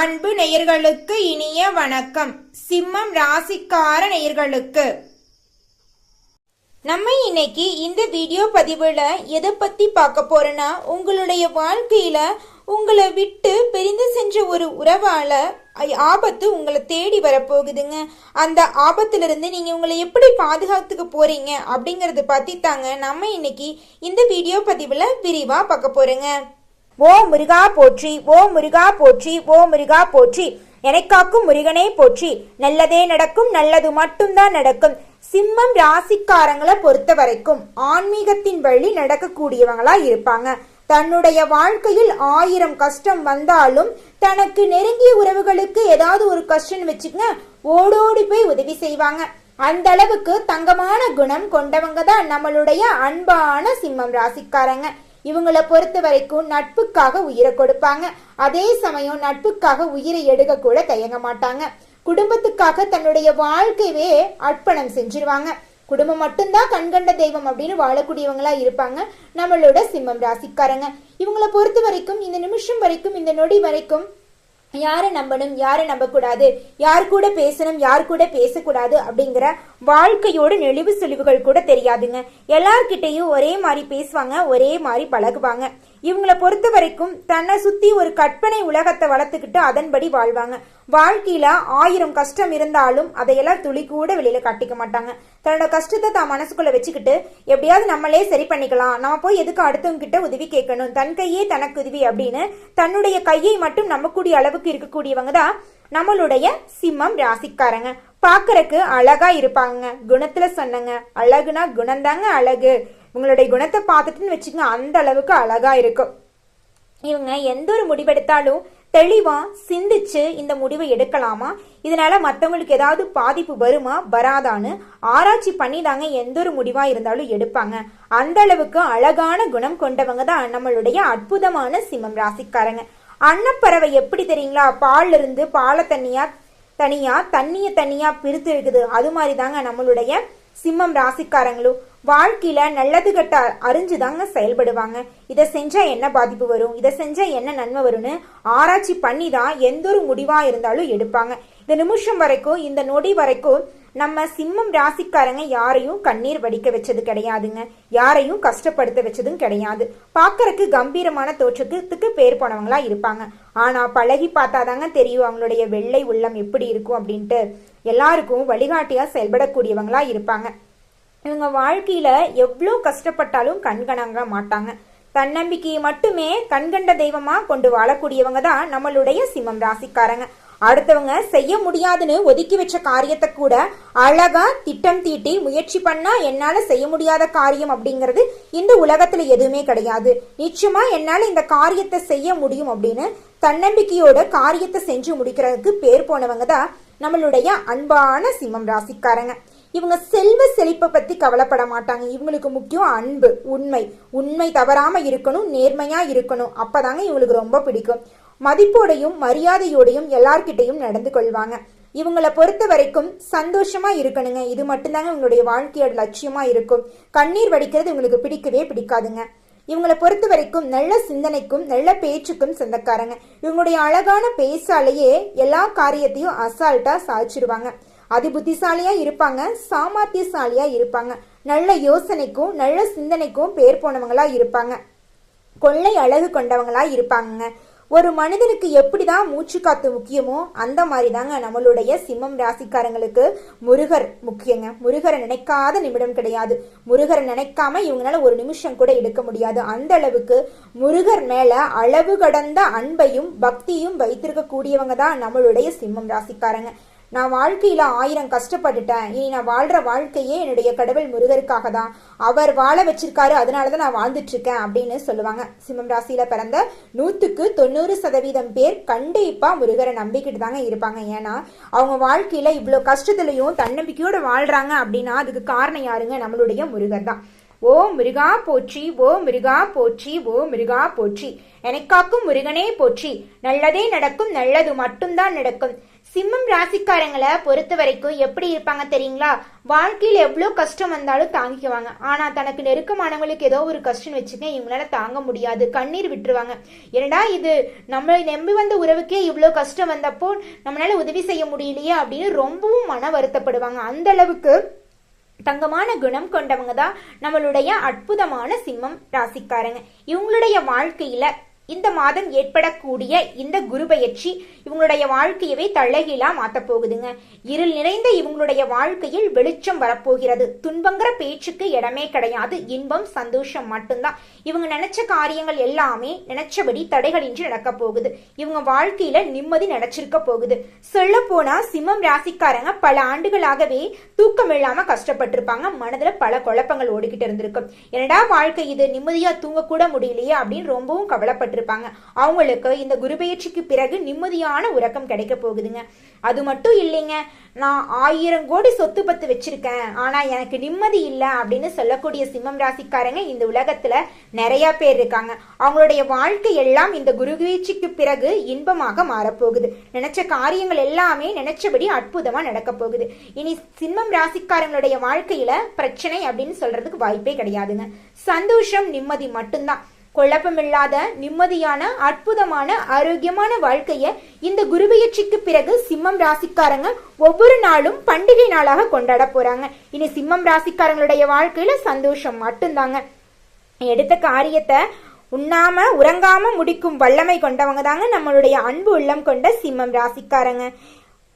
அன்பு நேயர்களுக்கு இனிய வணக்கம். சிம்மம் ராசிக்கார நேயர்களுக்கு. நம்ம இன்னைக்கு இந்த வீடியோ பதிவில் எதை பற்றி பார்க்க போகிறோன்னா உங்களுடைய வாழ்க்கையில் உங்களை விட்டு பிரிந்து சென்ற ஒரு உறவால ஆபத்து உங்களை தேடி வரப்போகுதுங்க. அந்த ஆபத்திலிருந்து நீங்கள் உங்களை எப்படி பாதுகாத்துக்க போறீங்க அப்படிங்கறத பற்றி தாங்க நம்ம இன்னைக்கு இந்த வீடியோ பதிவில் விரிவாக பார்க்க போறோங்க. ஓ முருகா போற்றி ஓ முருகா போற்றி ஓ முருகா போற்றி. எனக்காக்கும் முருகனே போற்றி. நல்லதே நடக்கும் நல்லது மட்டும்தான் நடக்கும். சிம்மம் ராசிக்காரங்களை பொறுத்த வரைக்கும் ஆன்மீகத்தின் வழி நடக்கக்கூடியவங்களா இருப்பாங்க. தன்னுடைய வாழ்க்கையில் ஆயிரம் கஷ்டம் வந்தாலும் தனக்கு நெருங்கிய உறவுகளுக்கு ஏதாவது ஒரு கஷ்டம் வச்சுக்கங்க ஓடோடி போய் உதவி செய்வாங்க. அந்த அளவுக்கு தங்கமான குணம் கொண்டவங்க தான் நம்மளுடைய அன்பான சிம்மம் ராசிக்காரங்க. இவங்களை பொறுத்த வரைக்கும் நட்புக்காக உயிரை கொடுப்பாங்க. அதே சமயம் நட்புக்காக உயிரை எடுக்க கூட தயங்க மாட்டாங்க. குடும்பத்துக்காக தன்னுடைய வாழ்க்கையவே அர்ப்பணம் செஞ்சிருவாங்க. குடும்பம் மட்டும்தான் கண்கண்ட தெய்வம் அப்படின்னு வாழக்கூடியவங்களா இருப்பாங்க. நம்மளோட சிம்மம் ராசிக்காரங்க. இவங்கள பொறுத்த வரைக்கும் இந்த நிமிஷம் வரைக்கும் இந்த நொடி வரைக்கும் யாரை நம்பணும் யாரை நம்பக்கூடாது யார் கூட பேசணும் யார் கூட பேசக்கூடாது அப்படிங்கிற வாழ்க்கையோட நெளிவு சுழிவுகள் கூட தெரியாதுங்க. எல்லார்கிட்டையும் ஒரே மாதிரி பேசுவாங்க ஒரே மாதிரி பழகுவாங்க. இவங்களை பொறுத்த வரைக்கும் தன்னை சுற்றி ஒரு கற்பனை உலகத்தை வளர்த்துக்கிட்டு அதன்படி வாழ்வாங்க. வாழ்க்கையில் ஆயிரம் கஷ்டம் இருந்தாலும் அதையெல்லாம் துளி கூட வெளியில் காட்டிக்க மாட்டாங்க. தன்னோட கஷ்டத்தை தான் மனசுக்குள்ளே வச்சுக்கிட்டு எப்படியாவது நம்மளே சரி பண்ணிக்கலாம். நம்ம போய் எதுக்கு அடுத்தவங்க கிட்ட உதவி கேட்கணும்? தன் கையே தனக்கு உதவி அப்படின்னு தன்னுடைய கையை மட்டும் நம்பக்கூடிய அளவுக்கு இருக்கக்கூடியவங்க தான் நம்மளுடைய சிம்மம் ராசிக்காரங்க. பார்க்கறக்கு அழகா இருப்பாங்க. குணத்துல சொன்னங்க. அழகுனா குணந்தாங்க அழகு. உங்களுடைய குணத்தை பார்த்துட்டுன்னு வச்சுக்கோங்க அந்த அளவுக்கு அழகா இருக்கும். இவங்க எந்த ஒரு முடிவெடுத்தாலும் தெளிவா சிந்திச்சு இந்த முடிவை எடுக்கலாமா? இதனால மற்றவங்களுக்கு ஏதாவது பாதிப்பு வருமா வராதான்னு ஆராய்ச்சி பண்ணி தாங்க எந்த ஒரு முடிவா இருந்தாலும் எடுப்பாங்க. அந்த அளவுக்கு அழகான குணம் கொண்டவங்க தான் நம்மளுடைய அற்புதமான சிம்மம் ராசிக்காரங்க. அன்னப்பறவை எப்படி தெரியுங்களா? பால்ல இருந்து பாலை தண்ணியா தனியா தண்ணிய தனியா பிரித்து இருக்குது. அது மாதிரி தாங்க நம்மளுடைய சிம்மம் ராசிக்காரங்களும். வாழ்க்கையில நல்லது கட்ட அறிஞ்சுதாங்க செயல்படுவாங்க. இதை செஞ்சா என்ன பாதிப்பு வரும்? இதை செஞ்சா என்ன நன்மை வரும்னு ஆராய்ச்சி பண்ணி தான் எந்த ஒரு முடிவா இருந்தாலும் எடுப்பாங்க. இந்த நிமிஷம் வரைக்கும் இந்த நொடி வரைக்கும் நம்ம சிம்மம் ராசிக்காரங்க யாரையும் கண்ணீர் வடிக்க வச்சது கிடையாதுங்க. யாரையும் கஷ்டப்படுத்த வச்சதும் கிடையாது. பார்க்கறக்கு கம்பீரமான தோற்றத்துக்கு பேர் போனவங்களா இருப்பாங்க. ஆனா பழகி பார்த்தாதாங்க தெரியும் அவங்களுடைய வெள்ளை உள்ளம் எப்படி இருக்கும் அப்படின்ட்டு. எல்லாருக்கும் வழிகாட்டியா செயல்படக்கூடியவங்களா இருப்பாங்க. இவங்க வாழ்க்கையில எவ்வளோ கஷ்டப்பட்டாலும் கண்கணங்க மாட்டாங்க. தன்னம்பிக்கையை மட்டுமே கண்கண்ட தெய்வமா கொண்டு வாழக்கூடியவங்க தான் நம்மளுடைய சிம்மம் ராசிக்காரங்க. அடுத்தவங்க செய்ய முடியாதுன்னு ஒதுக்கி வச்ச காரியத்தை கூட அழகா திட்டம் தீட்டி முயற்சி பண்ணா என்னால செய்ய முடியாத காரியம் அப்படிங்கிறது இந்த உலகத்துல எதுவுமே கிடையாது. நிச்சயமா என்னால இந்த காரியத்தை செய்ய முடியும் அப்படின்னு தன்னம்பிக்கையோட காரியத்தை செஞ்சு முடிக்கிறதுக்கு பேர் போனவங்க தான் நம்மளுடைய அன்பான சிம்மம் ராசிக்காரங்க. இவங்க செல்வ செழிப்பை பற்றி கவலைப்பட மாட்டாங்க. இவங்களுக்கு முக்கியம் அன்பு உண்மை. உண்மை தவறாமல் இருக்கணும் நேர்மையாக இருக்கணும். அப்பதாங்க இவங்களுக்கு ரொம்ப பிடிக்கும். மதிப்போடையும் மரியாதையோடையும் எல்லார்கிட்டையும் நடந்து கொள்வாங்க. இவங்கள பொறுத்த வரைக்கும் சந்தோஷமா இருக்கணுங்க. இது மட்டும்தாங்க இவங்களுடைய வாழ்க்கையோட லட்சியமா இருக்கும். கண்ணீர் வடிக்கிறது இவங்களுக்கு பிடிக்கவே பிடிக்காதுங்க. இவங்களை பொறுத்த வரைக்கும் நல்ல சிந்தனைக்கும் நல்ல பேச்சுக்கும் சொந்தக்காரங்க. இவங்களுடைய அழகான பேசாலேயே எல்லா காரியத்தையும் அசால்ட்டா சாய்ச்சிருவாங்க. அதிபுத்திசாலியா இருப்பாங்க சாமர்த்தியசாலியா இருப்பாங்க. நல்ல யோசனைக்கும் நல்ல சிந்தனைக்கும் பேர் போனவங்களா இருப்பாங்க. கொள்ளை அழகு கொண்டவங்களா இருப்பாங்க ஒரு மனிதனுக்கு எப்படிதான் மூச்சு காத்து முக்கியமோ அந்த மாதிரி தாங்க நம்மளுடைய சிம்மம் ராசிக்காரங்களுக்கு முருகர் முக்கியங்க. முருகரை நினைக்காத நிமிடம் கிடையாது. முருகரை நினைக்காம இவங்களால ஒரு நிமிஷம் கூட எடுக்க முடியாது. அந்த அளவுக்கு முருகர் மேல அளவு கடந்த அன்பையும் பக்தியும் வைத்திருக்க கூடியவங்க தான் நம்மளுடைய சிம்மம் ராசிக்காரங்க. நான் வாழ்க்கையில் ஆயிரம் கஷ்டப்பட்டுட்டேன். இனி நான் வாழ்கிற வாழ்க்கையே என்னுடைய கடவுள் முருகருக்காக தான். அவர் வாழ வச்சிருக்காரு அதனால தான் நான் வாழ்ந்துட்டு இருக்கேன் அப்படின்னு சொல்லுவாங்க. சிம்மம் ராசியில் பிறந்த நூற்றுக்கு தொண்ணூறு சதவீதம் பேர் கண்டிப்பாக முருகரை நம்பிக்கிட்டு தாங்க இருப்பாங்க. ஏன்னா அவங்க வாழ்க்கையில் இவ்வளோ கஷ்டத்துலையும் தன்னம்பிக்கையோடு வாழ்கிறாங்க அப்படின்னா அதுக்கு காரணம் யாருங்க? நம்மளுடைய முருகர் தான். ஓ முருகா போற்றி ஓ மிருகா போற்றி ஓ மிருகா போற்றி. எனக்காக்கும் முருகனே போற்றி. நல்லதே நடக்கும் நல்லது மட்டும்தான் நடக்கும். சிம்மம் ராசிக்காரங்களை பொறுத்த வரைக்கும் எப்படி இருப்பாங்க தெரியுங்களா? வாழ்க்கையில் எவ்வளோ கஷ்டம் வந்தாலும் தாங்கிக்குவாங்க. ஆனால் தனக்கு நெருக்கமானவங்களுக்கு ஏதோ ஒரு கஷ்டம் வச்சுக்க இவங்களால தாங்க முடியாது. கண்ணீர் விட்டுருவாங்க. என்னடா இது? நம்மளை நம்பி வந்த உறவுக்கே இவ்வளோ கஷ்டம் வந்தப்போ நம்மளால உதவி செய்ய முடியலையே அப்படின்னு ரொம்பவும் மன வருத்தப்படுவாங்க. அந்த அளவுக்கு தங்கமான குணம் கொண்டவங்க தான் நம்மளுடைய அற்புதமான சிம்மம் ராசிக்காரங்க. இவங்களுடைய வாழ்க்கையில இந்த மாதம் ஏற்படக்கூடிய இந்த குரு பயிற்சி இவங்களுடைய வாழ்க்கையவே தள்ளகீழா மாத்த போகுதுங்க இருள் நிறைந்த இவங்களுடைய வாழ்க்கையில் வெளிச்சம் வரப்போகிறது. துன்பங்கிற பேச்சுக்கு இடமே கிடையாது. இன்பம் சந்தோஷம் மட்டும்தான். இவங்க நினைச்ச காரியங்கள் எல்லாமே நினைச்சபடி தடைகளின்றி நடக்க போகுது. இவங்க வாழ்க்கையில நிம்மதி நினைச்சிருக்க போகுது. சொல்ல போனா சிம்மம் ராசிக்காரங்க பல ஆண்டுகளாகவே தூக்கம் இல்லாம கஷ்டப்பட்டிருப்பாங்க. மனதுல பல குழப்பங்கள் ஓடிக்கிட்டு இருந்திருக்கும். என்னடா வாழ்க்கை இது? நிம்மதியா தூங்க கூட முடியலையே அப்படின்னு ரொம்பவும் கவலைப்பட்டு கஷ்டப்பட்டிருப்பாங்க அவங்களுக்கு இந்த குருபெயர்ச்சிக்கு பிறகு நிம்மதியான உறக்கம் கிடைக்க போகுதுங்க. அது மட்டும் இல்லைங்க நான் ஆயிரம் கோடி சொத்து பத்து வச்சிருக்கேன் ஆனா எனக்கு நிம்மதி இல்லை அப்படின்னு சொல்லக்கூடிய சிம்மம் ராசிக்காரங்க இந்த உலகத்துல நிறைய பேர் இருக்காங்க. அவங்களுடைய வாழ்க்கை எல்லாம் இந்த குருவீழ்ச்சிக்கு பிறகு இன்பமாக மாறப்போகுது. நினைச்ச காரியங்கள் எல்லாமே நினைச்சபடி அற்புதமா நடக்க போகுது. இனி சிம்மம் ராசிக்காரங்களுடைய வாழ்க்கையில பிரச்சனை அப்படின்னு சொல்றதுக்கு வாய்ப்பே கிடையாதுங்க. சந்தோஷம் நிம்மதி மட்டும்தான். குழப்பமில்லாத நிம்மதியான அற்புதமான ஆரோக்கியமான வாழ்க்கையை இந்த குருபெயர்ச்சிக்கு பிறகு சிம்மம் ராசிக்காரங்க ஒவ்வொரு நாளும் பண்டிகை நாளாக கொண்டாட போறாங்க. இனி சிம்மம் ராசிக்காரங்களுடைய வாழ்க்கையில சந்தோஷம் மட்டும்தாங்க. எடுத்த காரியத்தை உண்ணாம உறங்காம முடிக்கும் வல்லமை கொண்டவங்க தாங்க நம்மளுடைய அன்பு உள்ளம் கொண்ட சிம்மம் ராசிக்காரங்க.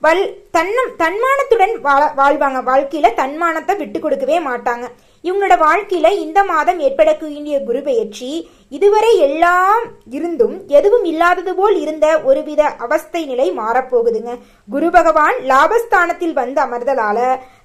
வல் தன்னம் தன்மானத்துடன் வாழ- வாழ்வாங்க. வாழ்க்கையில தன்மானத்தை விட்டு கொடுக்கவே மாட்டாங்க. இவங்களோட வாழ்க்கையில இந்த மாதம் ஏற்படக்கூடிய குரு பெயர்ச்சி இதுவரை எல்லாம் இருந்தும் எதுவும் இல்லாதது போல் இருந்த ஒருவித அவஸ்தை நிலை மாறப்போகுதுங்க. குரு பகவான் லாபஸ்தானத்தில் வந்து அமர்தலால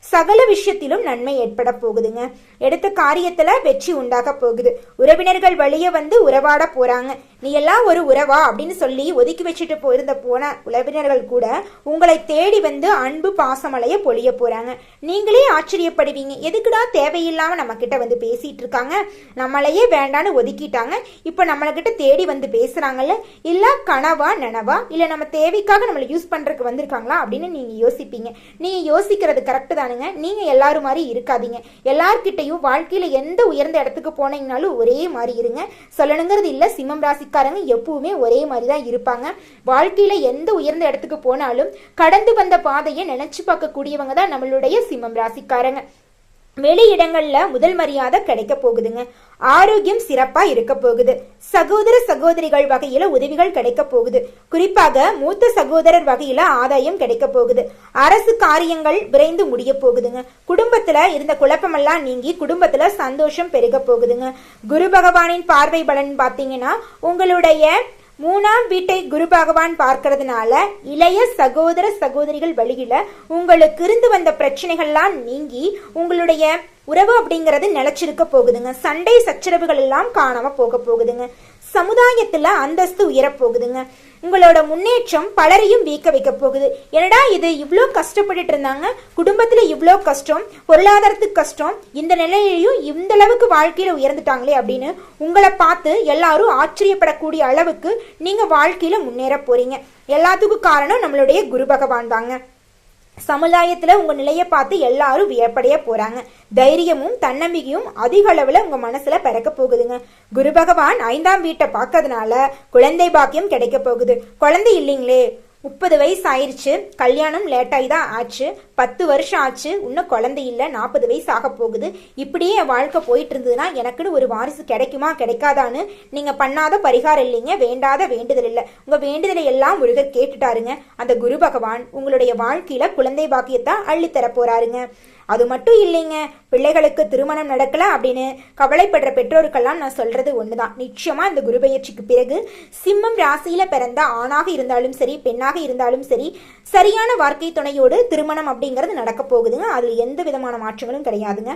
சகல விஷயத்திலும் நன்மை ஏற்பட போகுதுங்க. எடுத்த காரியத்துல வெற்றி உண்டாக போகுது. உறவினர்கள் வழிய வந்து உறவாட போறாங்க. நீ எல்லாம் ஒரு உறவா? அப்படின்னு சொல்லி ஒதுக்கி வச்சுட்டு போயிருந்த போன உறவினர்கள் கூட உங்களை தேடி வந்து அன்பு பாசமலைய பொழிய போறாங்க. நீங்களே ஆச்சரியப்படுவீங்க. எதுக்குடா தேவையில்லாம நம்ம கிட்ட வந்து பேசிட்டு இருக்காங்க நம்மளையே வேண்டான்னு ஒதுக்கிட்டாங்க. இப்ப நம்மளகிட்ட தேடி வந்து பேசுறாங்கல்ல. இல்ல கனவா நனவா? இல்ல நம்ம தேவைக்காக நம்மளை யூஸ் பண்றதுக்கு வந்திருக்காங்களா? அப்படின்னு நீங்க யோசிப்பீங்க. நீங்கள் யோசிக்கிறது கரெக்ட் தானுங்க நீங்க எல்லாரும் மாதிரி இருக்காதீங்க. எல்லார்கிட்டையும் வாழ்க்கையில எந்த உயர்ந்த இடத்துக்கு போனீங்கனாலும் ஒரே மாதிரி இருங்க. சொல்லணுங்கிறது இல்ல சிம்மம் ராசிக்காரங்க எப்பவுமே ஒரே மாதிரி தான் இருப்பாங்க. வாழ்க்கையில எந்த உயர்ந்த இடத்துக்கு போனாலும் கடந்து வந்த பாதையை நினைச்சு பார்க்கக்கூடியவங்க தான் நம்மளுடைய சிம்மம் ராசிக்காரங்க. வெளி முதல் மரியாதை கிடைக்க போகுதுங்க. ஆரோக்கியம் சிறப்பாக இருக்க போகுது. சகோதர சகோதரிகள் வகையில் உதவிகள் கிடைக்க போகுது. குறிப்பாக மூத்த சகோதரர் வகையில் ஆதாயம் கிடைக்க போகுது. அரசு காரியங்கள் விரைந்து முடிய போகுதுங்க. குடும்பத்தில் இருந்த குழப்பமெல்லாம் நீங்கி குடும்பத்தில் சந்தோஷம் பெருக போகுதுங்க. குரு பகவானின் பார்வை பலன் பார்த்தீங்கன்னா உங்களுடைய மூணாம் வீட்டை குரு பகவான் பார்க்கறதுனால இளைய சகோதர சகோதரிகள் வழியில உங்களுக்கு இருந்து வந்த பிரச்சனைகள்லாம் நீங்கி உங்களுடைய உறவு அப்படிங்கறது நிலைச்சிருக்க போகுதுங்க. சண்டை சச்சரவுகள் எல்லாம் காணாம போக போகுதுங்க. சமுதாயத்துல அந்தஸ்து உயரப் போகுதுங்க. உங்களோட முன்னேற்றம் பலரையும் வீக்க வைக்க போகுது. என்னடா இது இவ்வளோ கஷ்டப்பட்டுட்டு இருந்தாங்க? குடும்பத்தில் இவ்வளோ கஷ்டம் பொருளாதாரத்துக்கு கஷ்டம் இந்த நிலையிலையும் இந்த அளவுக்கு வாழ்க்கையில் உயர்ந்துட்டாங்களே அப்படின்னு உங்களை பார்த்து எல்லாரும் ஆச்சரியப்படக்கூடிய அளவுக்கு நீங்கள் வாழ்க்கையில் முன்னேற போகிறீங்க எல்லாத்துக்கும் காரணம் நம்மளுடைய குரு பகவான் தாங்க. சமுதாயத்துல உங்க நிலையை பார்த்து எல்லாரும் வியப்படைய போறாங்க. தைரியமும் தன்னம்பிக்கையும் அதிக அளவில் உங்க மனசுல பிறக்க போகுதுங்க. குரு பகவான் ஐந்தாம் வீட்டை பார்க்கறதுனால குழந்தை பாக்கியம் கிடைக்க போகுது. குழந்தை இல்லைங்களே முப்பது வயசு ஆயிடுச்சு கல்யாணம் லேட்டாகி தான் ஆச்சு. பத்து வருஷம் ஆச்சு. இன்னும் குழந்தை இல்லை. நாற்பது வயசு ஆக போகுது. இப்படியே என் வாழ்க்கை போயிட்டு இருந்ததுன்னா எனக்குன்னு ஒரு வாரிசு கிடைக்குமா? கிடைக்காதான்னு நீங்கள் பண்ணாத பரிகாரம் இல்லைங்க. வேண்டாத வேண்டுதல் இல்லை. உங்கள் வேண்டுதலை எல்லாம் முருகர் கேட்டுட்டாருங்க. அந்த குரு பகவான் உங்களுடைய வாழ்க்கையில் குழந்தை பாக்கியத்தை அள்ளித்தர போகிறாருங்க அது மட்டும் இல்லைங்க. பிள்ளைகளுக்கு திருமணம் நடக்கல அப்படின்னு கவலைப்படுற பெற்றோருக்கெல்லாம் நான் சொல்றது ஒண்ணுதான். நிச்சயமா இந்த குரு பயிற்சிக்கு பிறகு சிம்மம் ராசியில பிறந்த ஆணாக இருந்தாலும் சரி பெண்ணாக இருந்தாலும் சரி சரியான வாழ்க்கை துணையோடு திருமணம் அப்படிங்கிறது நடக்க போகுதுங்க. அதுல எந்த விதமான மாற்றங்களும் கிடையாதுங்க.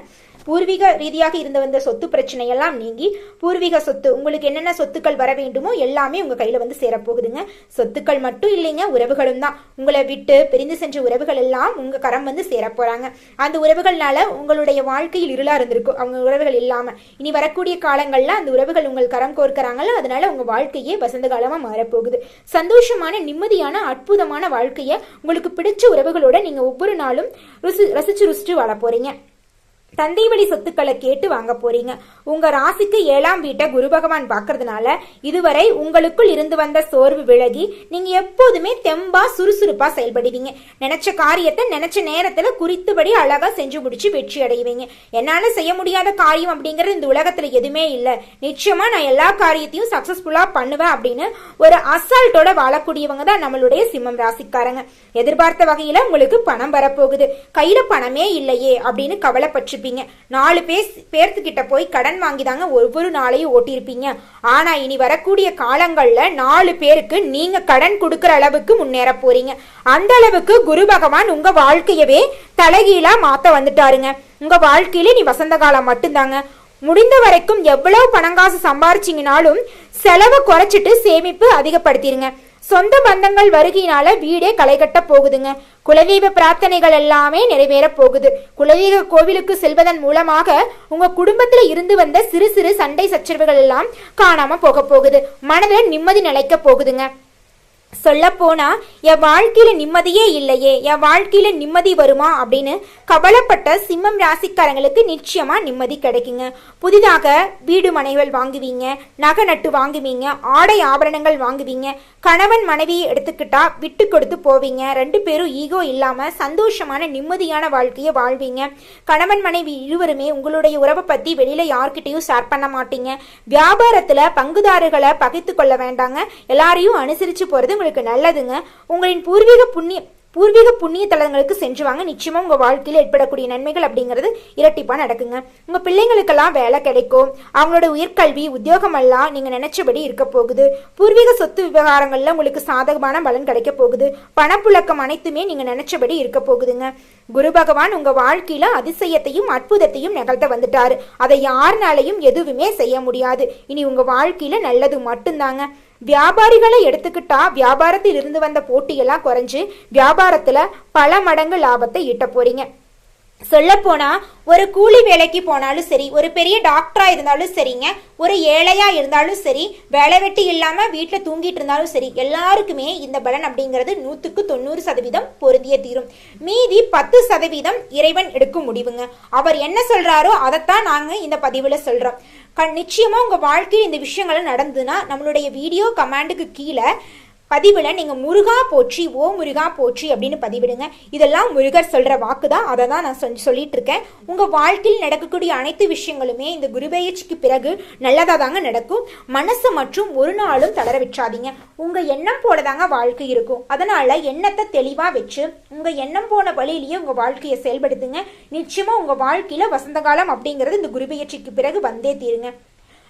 பூர்வீக ரீதியாக இருந்து வந்த சொத்து பிரச்சனையெல்லாம் நீங்கி பூர்வீக சொத்து உங்களுக்கு என்னென்ன சொத்துக்கள் வர வேண்டுமோ எல்லாமே உங்க கையில வந்து சேரப்போகுதுங்க. சொத்துக்கள் மட்டும் இல்லைங்க உறவுகளும் தான். உங்களை விட்டு பிரிந்து சென்ற உறவுகள் எல்லாம் உங்க கரம் வந்து சேரப்போகிறாங்க அந்த உறவுகள்னால உங்களுடைய வாழ்க்கையில் இருளா இருந்திருக்கும். அவங்க உறவுகள் இல்லாம. இனி வரக்கூடிய காலங்கள்ல அந்த உறவுகள் உங்கள் கரம் கோர்க்கிறாங்களோ அதனால உங்க வாழ்க்கையே வசந்த காலமா மாறப்போகுது. சந்தோஷமான நிம்மதியான அற்புதமான வாழ்க்கையை உங்களுக்கு பிடிச்ச உறவுகளோட நீங்க ஒவ்வொரு நாளும் ருசி ரசிச்சு ருசிச்சு வாழ போறீங்க. தந்தை வழி சொத்துக்களை கேட்டு வாங்க போறீங்க. உங்க ராசிக்கு ஏழாம் வீட்டை குரு பகவான் பார்க்கறதுனால இதுவரை உங்களுக்குள் இருந்து வந்த சோர்வு விலகி நீங்க எப்போதுமே தெம்பா சுறுசுறுப்பா செயல்படுவீங்க. நினைச்ச காரியத்தை நினைச்ச நேரத்துல குறித்தபடி அழகா செஞ்சு முடிச்சு வெற்றி அடைவீங்க. என்னால செய்ய முடியாத காரியம் அப்படிங்கறது இந்த உலகத்துல எதுவுமே இல்ல. நிச்சயமா நான் எல்லா காரியத்தையும் சக்சஸ்ஃபுல்லா பண்ணுவேன் அப்படின்னு ஒரு அசால்ட்டோட வாழக்கூடியவங்க தான் நம்மளுடைய சிம்மம் ராசிக்காரங்க. எதிர்பார்த்த வகையில உங்களுக்கு பணம் வரப்போகுது. கையில பணமே இல்லையே அப்படின்னு கவலைப்பட்டிருப்பீங்க நாலு பேர் பேர்த்துக்கிட்ட போய் கடன் வாங்கி தாங்க ஒவ்வொரு நாளையும் ஓட்டியிருப்பீங்க. ஆனா இனி வரக்கூடிய காலங்கள்ல நாலு பேருக்கு நீங்க கடன் கொடுக்குற அளவுக்கு முன்னேற போறீங்க. அந்த அளவுக்கு குரு பகவான் உங்க வாழ்க்கையவே தலைகீழா மாத்த வந்துட்டாருங்க. உங்க வாழ்க்கையில நீ வசந்த காலம் மட்டும்தாங்க. முடிந்த வரைக்கும் எவ்வளவு பணங்காசு சம்பாரிச்சிங்கனாலும் செலவை குறைச்சிட்டு சேமிப்பு அதிகப்படுத்திடுங்க சொந்த பந்தங்கள் வருகையினால வீடே களைகட்ட போகுதுங்க. குலதெய்வ பிரார்த்தனைகள் எல்லாமே நிறைவேற போகுது. குலதெய்வ கோவிலுக்கு செல்வதன் மூலமாக உங்க குடும்பத்துல இருந்து வந்த சிறு சிறு சண்டை சச்சரவுகள் எல்லாம் காணாம போக போகுது. மனதில் நிம்மதி நிலைக்க போகுதுங்க. சொல்லப்போனால் என் வாழ்க்கையில நிம்மதியே இல்லையே என் வாழ்க்கையில நிம்மதி வருமா அப்படின்னு கவலைப்பட்ட சிம்மம் ராசிக்காரங்களுக்கு நிச்சயமா நிம்மதி கிடைக்குங்க. புதிதாக வீடு மனைகள் வாங்குவீங்க நகை நட்டு வாங்குவீங்க ஆடை ஆபரணங்கள் வாங்குவீங்க கணவன் மனைவியை எடுத்துக்கிட்டா விட்டு கொடுத்து போவீங்க ரெண்டு பேரும் ஈகோ இல்லாம சந்தோஷமான நிம்மதியான வாழ்க்கையை வாழ்வீங்க. கணவன் மனைவி இருவருமே உங்களுடைய உறவை பத்தி வெளியில யார்கிட்டையும் ஷேர் பண்ண மாட்டீங்க. வியாபாரத்துல பங்குதாரர்களை பகைத்து கொள்ள வேண்டாங்க. எல்லாரையும் அனுசரிச்சு போறது உங்களுக்கு நல்லதுங்க உங்களின் பூர்வீக புண்ணிய பூர்வீக புண்ணிய தலங்களுக்கு சென்று வாங்க. நிச்சயமாக உங்கள் வாழ்க்கையில் ஏற்படக்கூடிய நன்மைகள் அப்படிங்கிறது இரட்டிப்பாக நடக்குங்க. உங்கள் பிள்ளைங்களுக்கெல்லாம் வேலை கிடைக்கும். அவங்களோட உயர்கல்வி உத்தியோகமெல்லாம் நீங்கள் நினச்சபடி நினைச்சபடி இருக்க போகுது. பூர்வீக சொத்து விவகாரங்களில் உங்களுக்கு சாதகமான பலன் கிடைக்க போகுது. பணப்புழக்கம் அனைத்துமே நீங்கள் நினைச்சபடி இருக்க போகுதுங்க. குரு பகவான் உங்கள் வாழ்க்கையில் அதிசயத்தையும் அற்புதத்தையும் நிகழ்த்த வந்துட்டார். அதை யாருனாலையும் எதுவுமே செய்ய முடியாது. இனி உங்கள் வாழ்க்கையில் நல்லது மட்டும்தாங்க. வியாபாரிகளை எடுத்துக்கிட்டா வியாபாரத்தில் இருந்து வந்த போட்டியெல்லாம் குறைஞ்சு வியாபாரத்தில் பல மடங்கு லாபத்தை ஈட்ட போறீங்க. சொல்லப்போனா ஒரு கூலி வேலைக்கு போனாலும் சரி ஒரு பெரிய டாக்டரா இருந்தாலும் சரிங்க ஒரு ஏழையா இருந்தாலும் சரி வேலை வெட்டி இல்லாம வீட்டில் தூங்கிட்டு இருந்தாலும் சரி எல்லாருக்குமே இந்த பலன் அப்படிங்கிறது நூத்துக்கு தொண்ணூறு சதவீதம் பொருந்திய தீரும். மீதி பத்து சதவீதம் இறைவன் எடுக்கும் முடிவுங்க. அவர் என்ன சொல்றாரோ அதைத்தான் நாங்க இந்த பதிவுல சொல்றோம். நிச்சயமா உங்க வாழ்க்கையில் இந்த விஷயங்கள் நடந்ததுன்னா நம்மளுடைய வீடியோ கமாண்டுக்கு கீழே பதிவில் நீங்கள் முருகா போற்றி ஓ முருகா போற்றி அப்படின்னு பதிவிடுங்க. இதெல்லாம் முருகர் சொல்கிற வாக்கு தான் அதை தான் நான் சொல்லி சொல்லிட்டு இருக்கேன் உங்கள் வாழ்க்கையில் நடக்கக்கூடிய அனைத்து விஷயங்களுமே இந்த குருபெயர்ச்சிக்கு பிறகு நல்லதாக தாங்க நடக்கும். மனசு மற்றும் ஒரு நாளும் தளர வச்சாதீங்க உங்கள் எண்ணம் போல தாங்க வாழ்க்கை இருக்கும். அதனால் எண்ணத்தை தெளிவாக வச்சு உங்கள் எண்ணம் போன வழியிலேயே உங்கள் வாழ்க்கையை செயல்படுத்துங்க. நிச்சயமாக உங்கள் வாழ்க்கையில் வசந்த காலம் அப்படிங்கிறது இந்த குருபெயர்ச்சிக்கு பிறகு வந்தே தீருங்க.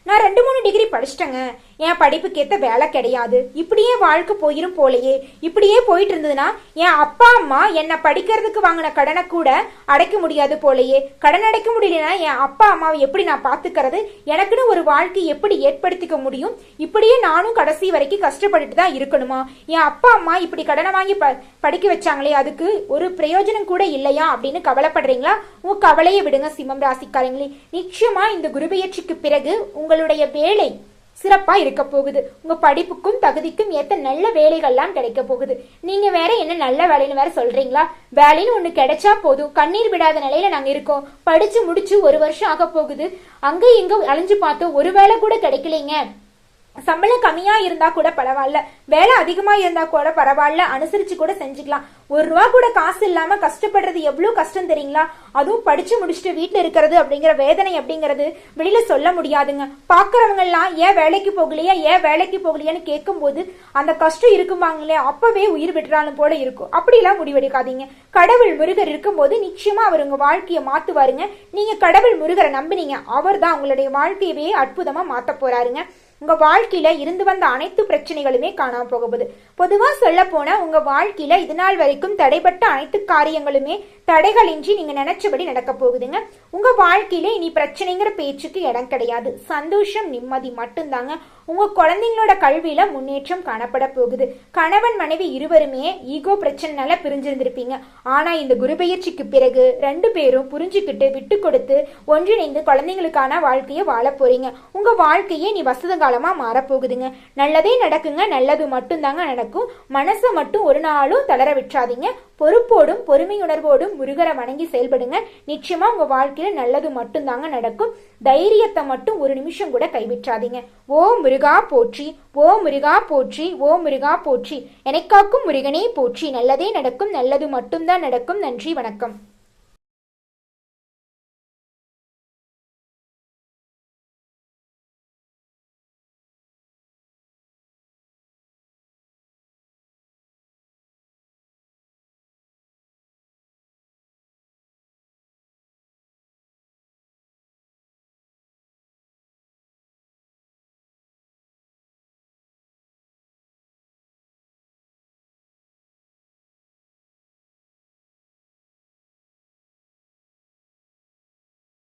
நான் ரெண்டு மூணு டிகிரி படிச்சிட்டேங்க. என் படிப்புக்கு ஏற்ற வேலை கிடையாது. இப்படியே வாழ்க்கை போயிரும் போலையே. இப்படியே போயிட்டு இருந்ததுன்னா என் அப்பா அம்மா என்னை படிக்கிறதுக்கு வாங்கின கடனை கூட அடைக்க முடியாது போலையே. கடன் அடைக்க முடியலன்னா என் அப்பா அம்மாவை எப்படி நான் பார்த்துக்கிறது? எனக்குன்னு ஒரு வாழ்க்கை எப்படி ஏற்படுத்திக்க முடியும்? இப்படியே நானும் கடைசி வரைக்கும் கஷ்டப்பட்டுட்டு தான் இருக்கணுமா? என் அப்பா அம்மா இப்படி கடனை வாங்கி ப படிக்க வச்சாங்களே அதுக்கு ஒரு பிரயோஜனம் கூட இல்லையா அப்படின்னு கவலைப்படுறீங்களா? உன் கவலையை விடுங்க சிம்மம் ராசிக்காரங்களே. நிச்சயமா இந்த குருபெயர்ச்சிக்கு பிறகு உங்களுடைய வேலை சிறப்பா இருக்க போகுது. உங்க படிப்புக்கும் தகுதிக்கும் ஏத்த நல்ல வேலைகள்லாம் கிடைக்க போகுது. நீங்க வேற என்ன நல்ல வேலைன்னு வேற சொல்றீங்களா? வேலைன்னு ஒண்ணு கிடைச்சா போதும். கண்ணீர் விடாத நிலையில நாங்க இருக்கோம். படிச்சு முடிச்சு ஒரு வருஷம் ஆக போகுது. அங்க இங்க அழிஞ்சு பார்த்தோம். ஒரு வேலை கூட கிடைக்கலைங்க. சம்பளம் கம்மியா இருந்தா கூட பரவாயில்ல வேலை அதிகமா இருந்தா கூட பரவாயில்ல அனுசரிச்சு கூட செஞ்சுக்கலாம். ஒரு ரூபா கூட காசு இல்லாம கஷ்டப்படுறது எவ்வளவு கஷ்டம் தெரியுங்களா? அதுவும் படிச்சு முடிச்சுட்டு வீட்டுல இருக்கிறது அப்படிங்கிற வேதனை அப்படிங்கிறது வெளியில சொல்ல முடியாதுங்க. பாக்குறவங்க எல்லாம் ஏன் வேலைக்கு போகலையா ஏன் வேலைக்கு போகலையான்னு கேட்கும்போது அந்த கஷ்டம் இருக்குமாங்களே அப்பவே உயிர் விடுறாலும் போல இருக்கும். அப்படிலாம் முடிவெடுக்காதீங்க. கடவுள் முருகர் இருக்கும்போது நிச்சயமா அவர் உங்க வாழ்க்கையை மாத்துவாருங்க. நீங்க கடவுள் முருகரை நம்பினீங்க. அவர் தான் உங்களுடைய வாழ்க்கையவே அற்புதமா மாத்த போறாருங்க. உங்க வாழ்க்கையில இருந்து வந்த அனைத்து பிரச்சனைகளுமே காணாம போக போகுது பொதுவா சொல்ல போனா உங்க வாழ்க்கையில இது நாள் வரைக்கும் தடைப்பட்ட அனைத்து காரியங்களுமே தடைகளின்றி நீங்க நினைச்சபடி நடக்க போகுதுங்க. உங்க வாழ்க்கையில இனி பிரச்சனைங்கிற பேச்சுக்கு இடம் கிடையாது. சந்தோஷம் நிம்மதி மட்டும்தாங்க. உங்க குழந்தைங்களோட கல்வியில முன்னேற்றம் காணப்பட போகுது. கணவன் மனைவி இருவருமே ஈகோ பிரச்சனைனால பிரிஞ்சிருந்திருப்பீங்க. ஆனா இந்த குருபெயர்ச்சிக்கு பிறகு ரெண்டு பேரும் புரிஞ்சுக்கிட்டு விட்டு கொடுத்து ஒன்றிணைந்து குழந்தைங்களுக்கான வாழ்க்கையை வாழ போறீங்க. உங்க வாழ்க்கையே நீ வசதங்க காலமாக மாறப்போகுதுங்க. நல்லதே நடக்குங்க நல்லது மட்டும்தாங்க நடக்கும். மனசை மட்டும் ஒரு நாளும் தளர விட்றாதீங்க பொறுப்போடும் பொறுமையுணர்வோடும் முருகரை வணங்கி செயல்படுங்க. நிச்சயமாக உங்கள் வாழ்க்கையில் நல்லது மட்டும்தாங்க நடக்கும். தைரியத்தை மட்டும் ஒரு நிமிஷம் கூட கைவிட்றாதீங்க ஓ முருகா போற்றி ஓ முருகா போற்றி ஓ முருகா போற்றி. எனக்காக்கும் முருகனே போற்றி. நல்லதே நடக்கும் நல்லது மட்டும்தான் நடக்கும். நன்றி வணக்கம்.